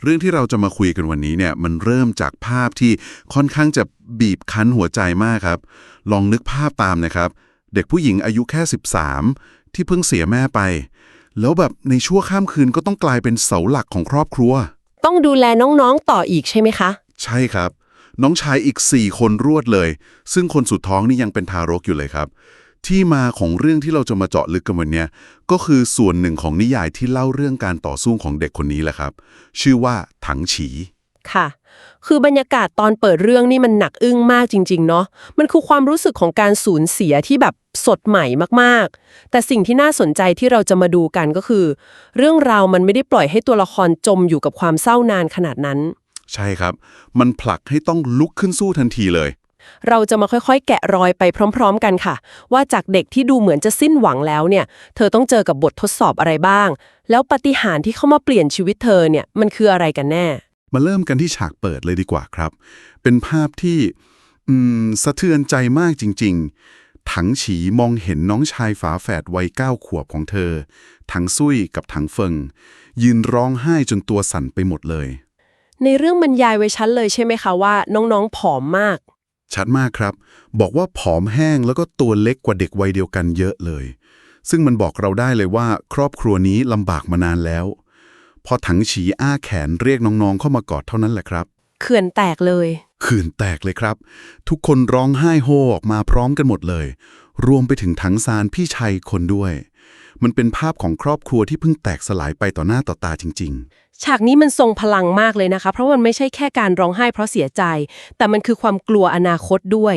อ่าเรื่องที่เราจะมาคุยกันวันนี้เนี่ยมันเริ่มจากภาพที่ค่อนข้างจะบีบคั้นหัวใจมากครับ ลองนึกภาพตามนะครับ เด็กผู้หญิงอายุแค่ 13 ที่เพิ่งเสียแม่ไป แล้วแบบในชั่วข้ามคืนก็ต้องกลายเป็นเสาหลักของครอบครัว ต้องดูแลน้องๆต่ออีกใช่ไหมคะ ใช่ครับ น้องชายอีก 4 คนรวดเลย ซึ่งคนสุดท้องนี่ยังเป็นทารกอยู่เลยครับ ที่มาของเรื่องที่เราจะมาเจาะลึกกันวันเนี้ยก็คือส่วนหนึ่งของนิยายที่เล่าเรื่องการต่อสู้ของเด็กคนนี้แหละครับ ชื่อว่าถังฉี ค่ะ คือบรรยากาศตอนเปิดเรื่องนี่มันหนักอึ้งมากจริง ๆ เนาะมันคือความรู้สึกของการสูญเสียที่แบบสดใหม่มากๆ แต่สิ่งที่น่าสนใจที่เราจะมาดูกันก็คือ เรื่องราวมันไม่ได้ปล่อยให้ตัวละครจมอยู่กับความเศร้านานขนาดนั้น ใช่ครับ มันผลักให้ต้องลุกขึ้นสู้ทันทีเลย เราจะมาค่อยๆ แกะรอยไปพร้อม ๆ กันค่ะ ว่าจากเด็กที่ดูเหมือนจะสิ้นหวังแล้วเนี่ย เธอต้องเจอกับบททดสอบอะไรบ้าง แล้วปาฏิหารย์ที่เข้ามาเปลี่ยนชีวิตเธอเนี่ยมันคืออะไรกันแน่ มาเริ่มกันที่ฉากเปิดเลยดีกว่าครับ เป็นภาพที่อืมสะเทือนใจมากจริง ๆ ถังฉีมองเห็นน้องชายฝาแฝดวัยเก้าขวบของเธอ ถังซุยกับถังเฟิง ยืนร้องไห้จนตัวสั่นไปหมดเลย ในเรื่องบรรยายไว้ชัดเลยใช่ไหมคะว่า น้องๆผอมมาก ชัดมากครับ บอกว่าผอมแห้งแล้วก็ตัวเล็กกว่าเด็กวัยเดียวกันเยอะเลย ซึ่งมันบอกเราได้เลยว่า ครอบครัวนี้ลำบากมานานแล้ว พอถังฉีอ้าแขนเรียกน้องๆเข้ามากอดเท่านั้นแหละครับเขื่อนแตกเลยขื่นแตกเลยครับ ทุกคนร้องไห้โฮออกมาพร้อมกันหมดเลย รวมไปถึงถังซานพี่ชัยคนด้วย มันเป็นภาพของครอบครัวที่เพิ่งแตกสลายไปต่อหน้าต่อตาจริงฉากนี้มันทรงพลังมากเลยนะคะ เพราะมันไม่ใช่แค่การร้องไห้เพราะเสียใจ แต่มันคือความกลัวอนาคตด้วย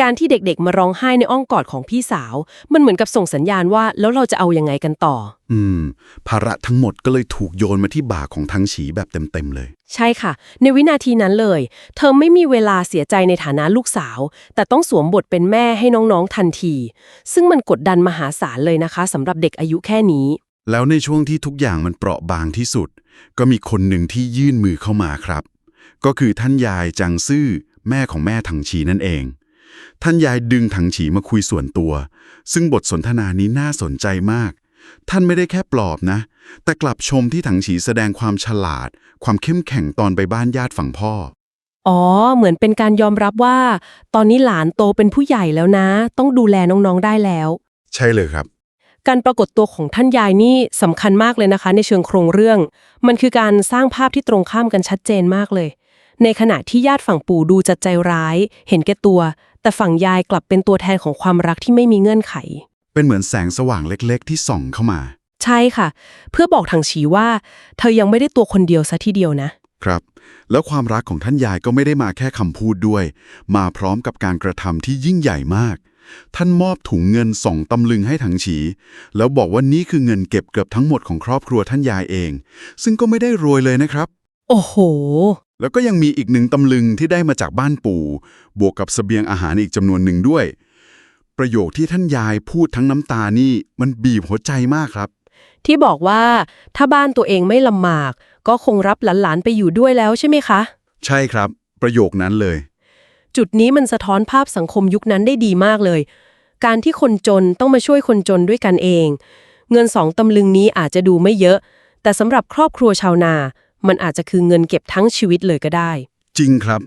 การที่เด็กๆ มาร้องไห้ในอ้อมกอดของพี่สาว มันเหมือนกับส่งสัญญาณว่าแล้วเราจะเอายังไงกันต่อๆอืม ภาระทั้งหมดก็เลยถูกโยนมาที่บ่าของทังฉีแบบเต็มๆเลยใช่ค่ะ ในวินาทีนั้นเลย เธอไม่มีเวลาเสียใจในฐานะลูกสาว แต่ต้องสวมบทเป็นแม่ให้น้องๆทันที ซึ่งมันกดดันมหาศาลเลยนะคะสำหรับเด็กอายุแค่นี้ แล้วในช่วงที่ทุกอย่างมันเปราะบางที่สุด ก็มีคนหนึ่งที่ยื่นมือเข้ามาครับ ก็คือท่านยายจังซื่อแม่ของแม่ถังฉีนั่นเอง ท่านยายดึงถังฉีมาคุยส่วนตัว ซึ่งบทสนทนานี้น่าสนใจมาก ท่านไม่ได้แค่ปลอบนะ แต่กลับชมที่ถังฉีแสดงความฉลาด ความเข้มแข็งตอนไปบ้านญาติฝั่งพ่อ อ๋อ เหมือนเป็นการยอมรับว่า ตอนนี้หลานโตเป็นผู้ใหญ่แล้วนะ ต้องดูแลน้องๆได้แล้ว ใช่เลยครับ การปรากฏตัวของท่านยายนี่สำคัญมากเลยนะคะ ในเชิงโครงเรื่อง มันคือการสร้างภาพที่ตรงข้ามกันชัดเจนมากเลย ในขณะที่ญาติฝั่งปู่ดูจะใจร้าย เห็นแก่ตัว แต่ฝั่งยายกลับเป็นตัวแทนของความรักที่ไม่มีเงื่อนไข เป็นเหมือนแสงสว่างเล็กๆ ที่ส่องเข้ามา ใช่ค่ะ เพื่อบอกทางชีว่า เธอยังไม่ได้ตัวคนเดียวซะทีเดียวนะ ครับ แล้วความรักของท่านยายก็ไม่ได้มาแค่คำพูดด้วย มาพร้อมกับการกระทำที่ยิ่งใหญ่มาก ท่านมอบถุงเงินสองตำลึงให้ถังฉี แล้วบอกว่านี่คือเงินเก็บเกือบทั้งหมดของครอบครัวท่านยายเอง ซึ่งก็ไม่ได้รวยเลยนะครับ โอ้โห แล้วก็ยังมีอีกหนึ่งตำลึงที่ได้มาจากบ้านปู่ บวกกับเสบียงอาหารอีกจำนวนหนึ่งด้วย ประโยคที่ท่านยายพูดทั้งน้ำตานี่มันบีบหัวใจมากครับ ที่บอกว่าถ้าบ้านตัวเองไม่ลำบาก ก็คงรับหลานๆไปอยู่ด้วยแล้วใช่ไหมคะ ใช่ครับ ประโยคนั้นเลย จุดนี้มันสะท้อนภาพสังคมยุคนั้นได้ดีมากเลย การที่คนจนต้องมาช่วยคนจนด้วยกันเอง เงินสองตำลึงนี้อาจจะดูไม่เยอะ แต่สำหรับครอบครัวชาวนา มันอาจจะคือเงินเก็บทั้งชีวิตเลยก็ได้ จริงครับ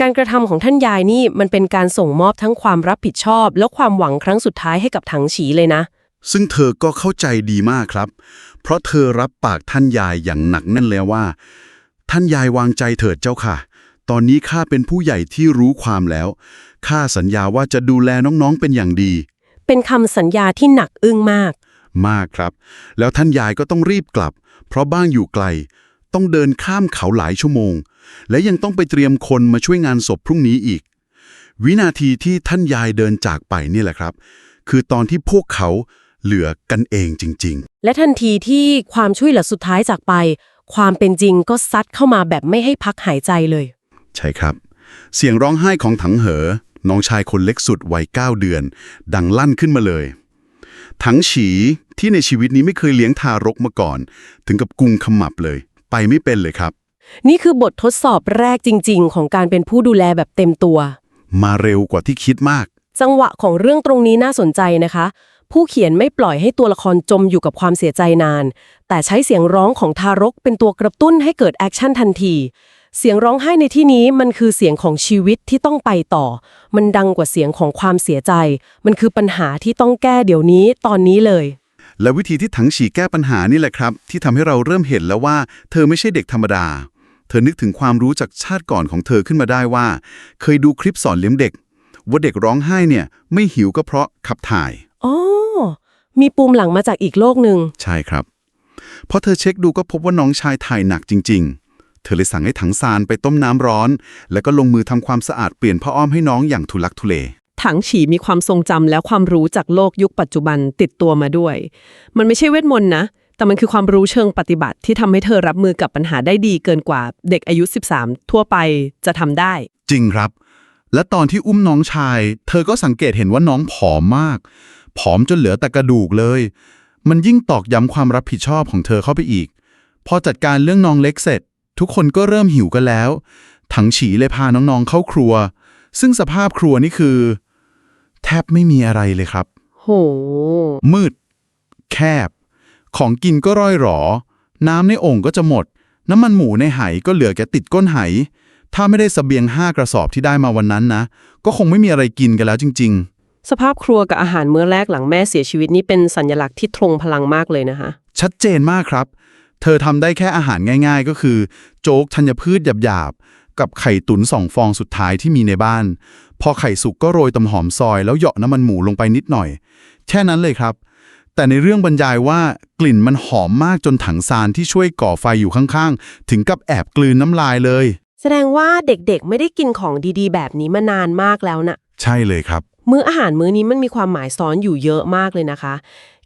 การกระทำของท่านยายนี่มันเป็นการส่งมอบทั้งความรับผิดชอบ และความหวังครั้งสุดท้ายให้กับถังฉีเลยนะ ซึ่งเธอก็เข้าใจดีมากครับ เพราะเธอรับปากท่านยายอย่างหนักแน่นแล้วว่า ท่านยายวางใจเถิดเจ้าค่ะ ตอนนี้ข้าเป็นผู้ใหญ่ที่รู้ความแล้ว ข้าสัญญาว่าจะดูแลน้องๆเป็นอย่างดี เป็นคำสัญญาที่หนักอึ้งมาก มากครับ แล้วท่านยายก็ต้องรีบกลับ เพราะบ้านอยู่ไกล ต้องเดินข้ามเขาหลายชั่วโมง และยังต้องไปเตรียมคนมาช่วยงานศพพรุ่งนี้อีก วินาทีที่ท่านยายเดินจากไปนี่แหละครับ คือตอนที่พวกเขา เหลือกันเองจริง ๆ และทันทีที่ความช่วยเหลือสุดท้ายจากไป ความเป็นจริงก็ซัดเข้ามาแบบไม่ให้พักหายใจเลย ใช่ครับ เสียงร้องไห้ของถังเหอ น้องชายคนเล็กสุดวัยเก้าเดือน ดังลั่นขึ้นมาเลย ถังฉีที่ในชีวิตนี้ไม่เคยเลี้ยงทารกมาก่อน ถึงกับกุงขมับเลย ไปไม่เป็นเลยครับ นี่คือบททดสอบแรกจริง ๆ ของการเป็นผู้ดูแลแบบเต็มตัว มาเร็วกว่าที่คิดมาก จังหวะของเรื่องตรงนี้น่าสนใจนะคะ ผู้เขียนไม่ปล่อยให้ตัวละครจมอยู่กับความเสียใจนาน แต่ใช้เสียงร้องของทารกเป็นตัวกระตุ้นให้เกิดแอคชั่นทันที เสียงร้องไห้ในที่นี้มันคือเสียงของชีวิตที่ต้องไปต่อ มันดังกว่าเสียงของความเสียใจ มันคือปัญหาที่ต้องแก้เดี๋ยวนี้ตอนนี้เลย และวิธีที่ถังฉีแก้ปัญหานี่แหละครับ ที่ทำให้เราเริ่มเห็นแล้วว่า เธอไม่ใช่เด็กธรรมดา เธอนึกถึงความรู้จากชาติก่อนของเธอขึ้นมาได้ว่า เคยดูคลิปสอนเลี้ยงเด็กว่าเด็กร้องไห้เนี่ยไม่หิวก็เพราะขับถ่าย อ๋อ มีปูมหลังมาจากอีกโลกหนึ่ง ใช่ครับ พอเธอเช็คดูก็พบว่าน้องชายถ่ายหนักจริง ๆ เธอเลยสั่งให้ถังซานไปต้มน้ำร้อน แล้วก็ลงมือทำความสะอาดเปลี่ยนผ้าอ้อมให้น้องอย่างทุลักทุเล ถังฉีมีความทรงจำและความรู้จากโลกยุคปัจจุบันติดตัวมาด้วย มันไม่ใช่เวทมนต์นะ แต่มันคือความรู้เชิงปฏิบัติที่ทำให้เธอรับมือกับปัญหาได้ดีเกินกว่าเด็กอายุ 13 ทั่วไปจะทำได้ จริงครับ และตอนที่อุ้มน้องชาย เธอก็สังเกตเห็นว่าน้องผอมมาก ผอมจนเหลือแต่กระดูกเลย มันยิ่งตอกย้ำความรับผิดชอบของเธอเข้าไปอีก พอจัดการเรื่องน้องเล็กเสร็จ ทุกคนก็เริ่มหิวกันแล้ว ถังฉีเลยพาน้องๆเข้าครัว ซึ่งสภาพครัวนี่คือ แทบไม่มีอะไรเลยครับ โห มืด แคบ ของกินก็ร่อยหรอ น้ำในโอ่งก็จะหมด น้ำมันหมูในไหก็เหลือแค่ติดก้นไหถ้าไม่ได้สเสบียงห้ากระสอบที่ได้มาวันนั้นนะ ก็คงไม่มีอะไรกินกันแล้วจริง สภาพครัวกับอาหารมื้อแรกหลังแม่เสียชีวิตนี่เป็นสัญลักษณ์ที่ทรงพลังมากเลยนะคะๆชัดเจนมากครับ เธอทำได้แค่อาหารง่าย ๆ ก็คือ โจ๊กธัญพืชหยาบๆ กับไข่ตุ๋นสองฟองสุดท้ายที่มีในบ้าน พอไข่สุกก็โรยตำหอมซอยแล้วเหยาะน้ำมันหมูลงไปนิดหน่อย แค่นั้นเลยครับ แต่ในเรื่องบรรยายว่ากลิ่นมันหอมมากจนถังซานที่ช่วยก่อไฟอยู่ข้างๆ ถึงกับแอบกลืนน้ำลายเลย แสดงว่าเด็กๆ ไม่ได้กินของดีๆ แบบนี้มานานมากแล้วนะใช่เลยครับ มื้ออาหารมื้อนี้มันมีความหมายซ้อนอยู่เยอะมากเลยนะคะ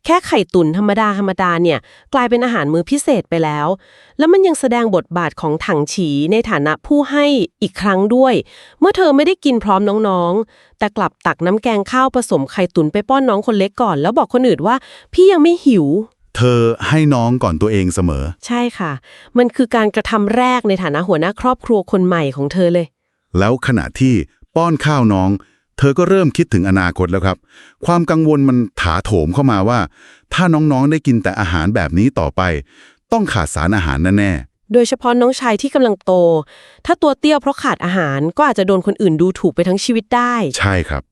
แค่ไข่ตุ๋นธรรมดาธรรมดาเนี่ย กลายเป็นอาหารมื้อพิเศษไปแล้ว แล้วมันยังแสดงบทบาทของถังฉีในฐานะผู้ให้อีกครั้งด้วย เมื่อเธอไม่ได้กินพร้อมน้องๆ แต่กลับตักน้ำแกงข้าวผสมไข่ตุ๋นไปป้อนน้องคนเล็กก่อน แล้วบอกคนอื่นว่า พี่ยังไม่หิวเธอให้น้องก่อนตัวเองเสมอ ใช่ค่ะ มันคือการกระทำแรกในฐานะหัวหน้าครอบครัวคนใหม่ของเธอเลย แล้วขณะที่ป้อนข้าวน้อง เธอก็เริ่มคิดถึงอนาคตแล้วครับ ความกังวลมันถาโถมเข้ามาว่า ถ้าน้องๆได้กินแต่อาหารแบบนี้ต่อไป ต้องขาดสารอาหารแน่โดยเฉพาะน้องชายที่กำลังโต ถ้าตัวเตี้ยเพราะขาดอาหารก็อาจจะโดนคนอื่นดูถูกไปทั้งชีวิตได้ๆใช่ครับ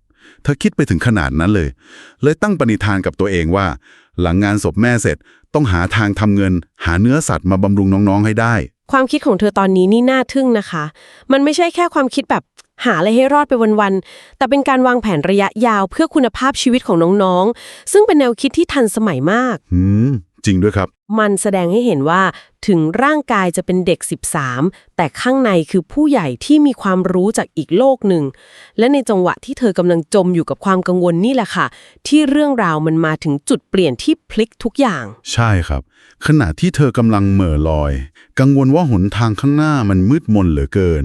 เธอคิดไปถึงขนาดนั้นเลย เลยตั้งปณิธานกับตัวเองว่า หลังงานศพแม่เสร็จต้องหาทางทำเงิน หาเนื้อสัตว์มาบำรุงน้องๆให้ได้ ความคิดของเธอตอนนี้นี่น่าทึ่งนะคะ มันไม่ใช่แค่ความคิดแบบหาอะไรให้รอดไปวันๆ แต่เป็นการวางแผนระยะยาวเพื่อคุณภาพชีวิตของน้องๆ ซึ่งเป็นแนวคิดที่ทันสมัยมาก อืม ริงด้วยครับ มันแสดงให้เห็นว่า ถึงร่างกายจะเป็นเด็ก 13 แต่ข้างในคือผู้ใหญ่ที่มีความรู้จากอีกโลกหนึ่ง และในจังหวะที่เธอกำลังจมอยู่กับความกังวลนี่แหละค่ะ ที่เรื่องราวมันมาถึงจุดเปลี่ยนที่พลิกทุกอย่าง ใช่ครับ ขณะที่เธอกำลังเหม่อลอย กังวลว่าหนทางข้างหน้ามันมืดมนเหลือเกิน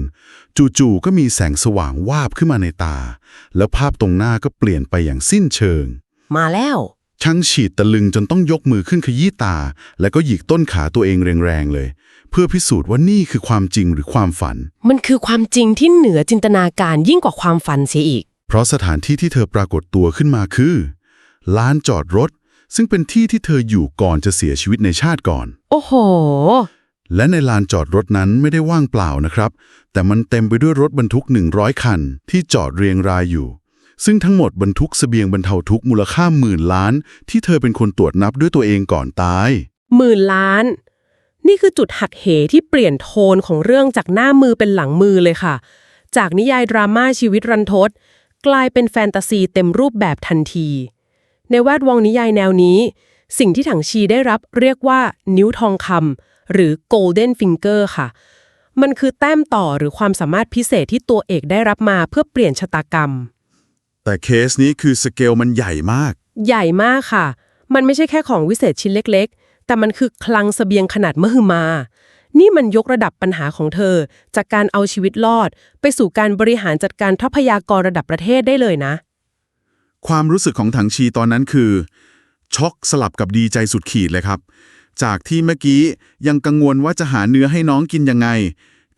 จู่ๆก็มีแสงสว่างวาบขึ้นมาในตา แล้วภาพตรงหน้าก็เปลี่ยนไปอย่างสิ้นเชิง มาแล้ว ช่างฉีดตะลึงจนต้องยกมือขึ้นขยี้ตา แล้วก็หยิกต้นขาตัวเองแรงๆเลย เพื่อพิสูจน์ว่านี่คือความจริงหรือความฝัน มันคือความจริงที่เหนือจินตนาการยิ่งกว่าความฝันเสียอีก เพราะสถานที่ที่เธอปรากฏตัวขึ้นมาคือ ลานจอดรถ ซึ่งเป็นที่ที่เธออยู่ก่อนจะเสียชีวิตในชาติก่อน โอ้โห และในลานจอดรถนั้นไม่ได้ว่างเปล่านะครับ แต่มันเต็มไปด้วยรถบรรทุก 100 คัน ที่จอดเรียงรายอยู่ ซึ่งทั้งหมดบรรทุกเสบียงบรรเทาทุกมูลค่าหมื่นล้าน ที่เธอเป็นคนตรวจนับด้วยตัวเองก่อนตาย หมื่นล้าน นี่คือจุดหักเหที่เปลี่ยนโทนของเรื่องจากหน้ามือเป็นหลังมือเลยค่ะ จากนิยายดราม่าชีวิตรันทด กลายเป็นแฟนตาซีเต็มรูปแบบทันที ในแวดวงนิยายแนวนี้ สิ่งที่ถังชีได้รับเรียกว่า นิ้วทองคำหรือ golden finger ค่ะมันคือแต้มต่อหรือความสามารถพิเศษที่ตัวเอกได้รับมาเพื่อเปลี่ยนชะตากรรม แต่เคสนี้คือสเกลมันใหญ่มาก ใหญ่มากค่ะ มันไม่ใช่แค่ของวิเศษชิ้นเล็ก ๆ แต่มันคือคลังเสบียงขนาดมหึมา นี่มันยกระดับปัญหาของเธอ จากการเอาชีวิตรอด ไปสู่การบริหารจัดการทรัพยากรระดับประเทศได้เลยนะ ความรู้สึกของถังชีตอนนั้นคือ ช็อกสลับกับดีใจสุดขีดเลยครับ จากที่เมื่อกี้ยังกังวลว่าจะหาเนื้อให้น้องกินยังไง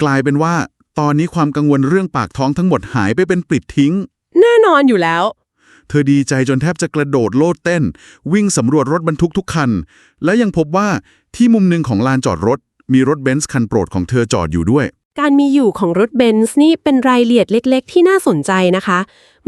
กลายเป็นว่า ตอนนี้ความกังวลเรื่องปากท้องทั้งหมดหายไปเป็นปลิดทิ้ง แน่นอนอยู่แล้ว เธอดีใจจนแทบจะกระโดดโลดเต้น วิ่งสำรวจรถบรรทุกทุกคัน และยังพบว่าที่มุมหนึ่งของลานจอดรถ มีรถเบนซ์คันโปรดของเธอจอดอยู่ด้วย การมีอยู่ของรถเบนซ์นี่เป็นรายละเอียดเล็ก ๆ ที่น่าสนใจนะคะ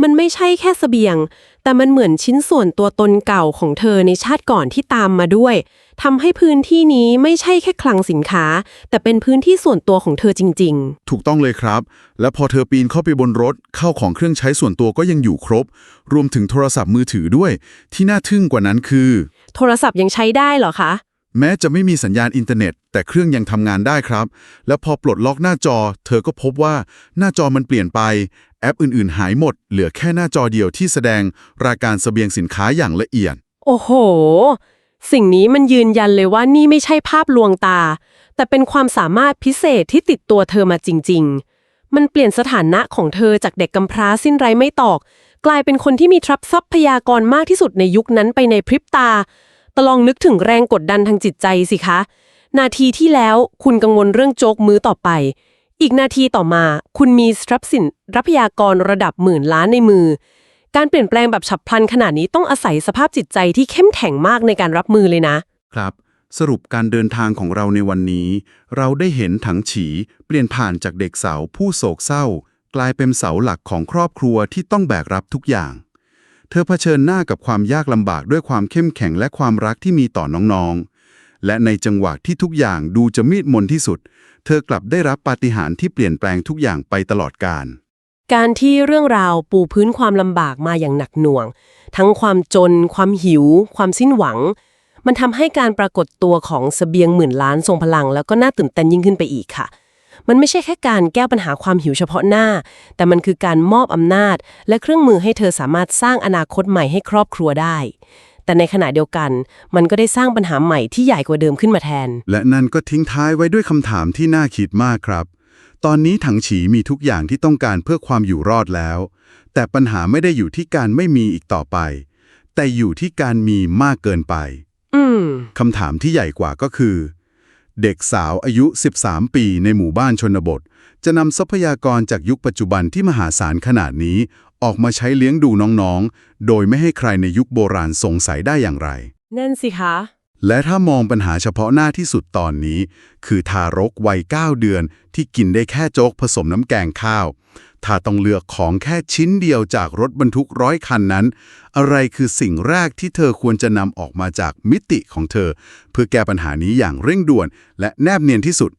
มันไม่ใช่แค่เสบียง แต่มันเหมือนชิ้นส่วนตัวตนเก่าของเธอในชาติก่อนที่ตามมาด้วยทำให้พื้นที่นี้ไม่ใช่แค่คลังสินค้า แต่เป็นพื้นที่ส่วนตัวของเธอจริงถูกต้องเลยครับ และพอเธอปีนเข้าไปบนรถเข้าของเครื่องใช้ส่วนตัวก็ยังอยู่ครบ รวมถึงโทรศัพท์มือถือด้วย ที่น่าทึ่งกว่านั้นคือๆโทรศัพท์ยังใช้ได้เหรอคะ แม้จะไม่มีสัญญาณอินเทอร์เน็ต แต่เครื่องยังทำงานได้ครับ แล้วพอปลดล็อกหน้าจอ เธอก็พบว่าหน้าจอมันเปลี่ยนไป แอปอื่น ๆ หายหมด เหลือแค่หน้าจอเดียวที่แสดงรายการสเสบียงสินค้าอย่างละเอียด โอ้โห สิ่งนี้มันยืนยันเลยว่านี่ไม่ใช่ภาพลวงตา แต่เป็นความสามารถพิเศษที่ติดตัวเธอมาจริง ๆ มันเปลี่ยนสถานะของเธอจากเด็กกำพร้าสิ้นไร้ไม่ตอก กลายเป็นคนที่มีทรัพย์ทรัพยากรมากที่สุดในยุคนั้นไปในพริบตา ตะลองนึกถึงแรงกดดันทางจิตใจสิคะ นาทีที่แล้วคุณกังวลเรื่องโจกมื้อต่อไป อีกนาทีต่อมา คุณมีทรัพย์สินทรัพยากรระดับหมื่นล้านในมือ การเปลี่ยนแปลงแบบฉับพลันขนาดนี้ต้องอาศัยสภาพจิตใจที่เข้มแข็งมากในการรับมือเลยนะ ครับ สรุปการเดินทางของเราในวันนี้ เราได้เห็นถังฉีเปลี่ยนผ่านจากเด็กสาวผู้โศกเศร้า กลายเป็นเสาหลักของครอบครัวที่ต้องแบกรับทุกอย่าง เธอเผชิญหน้ากับความยากลำบากด้วยความเข้มแข็งและความรักที่มีต่อน้องๆ และในจังหวะที่ทุกอย่างดูจะมืดมนที่สุด เธอกลับได้รับปาฏิหาริย์ที่เปลี่ยนแปลงทุกอย่างไปตลอดกาลการที่เรื่องราวปูพื้นความลำบากมาอย่างหนักหน่วง ทั้งความจน ความหิว ความสิ้นหวัง มันทำให้การปรากฏตัวของเสบียงหมื่นล้านทรงพลัง แล้วก็น่าตื่นเต้นยิ่งขึ้นไปอีกค่ะ มันไม่ใช่แค่การแก้ปัญหาความหิวเฉพาะหน้า แต่มันคือการมอบอำนาจ และเครื่องมือให้เธอสามารถสร้างอนาคตใหม่ให้ครอบครัวได้ แต่ในขณะเดียวกัน มันก็ได้สร้างปัญหาใหม่ที่ใหญ่กว่าเดิมขึ้นมาแทน และนั่นก็ทิ้งท้ายไว้ด้วยคำถามที่น่าคิดมากครับ ตอนนี้ถังฉีมีทุกอย่างที่ต้องการเพื่อความอยู่รอดแล้ว แต่ปัญหาไม่ได้อยู่ที่การไม่มีอีกต่อไป แต่อยู่ที่การมีมากเกินไปอืมคำถามที่ใหญ่กว่าก็คือ เด็กสาวอายุ 13 ปีในหมู่บ้านชนบท จะนำทรัพยากรจากยุคปัจจุบันที่มหาศาลขนาดนี้ ออกมาใช้เลี้ยงดูน้องๆ โดยไม่ให้ใครในยุคโบราณสงสัยได้อย่างไร นั่นสิคะ และถ้ามองปัญหาเฉพาะหน้าที่สุดตอนนี้ คือทารกวัย 9 เดือนที่กินได้แค่โจ๊กผสมน้ำแกงข้าว ถ้าต้องเลือกของแค่ชิ้นเดียวจากรถบรรทุกร้อยคันนั้น อะไรคือสิ่งแรกที่เธอควรจะนำออกมาจากมิติของเธอ เพื่อแก้ปัญหานี้อย่างเร่งด่วน และแนบเนียนที่สุด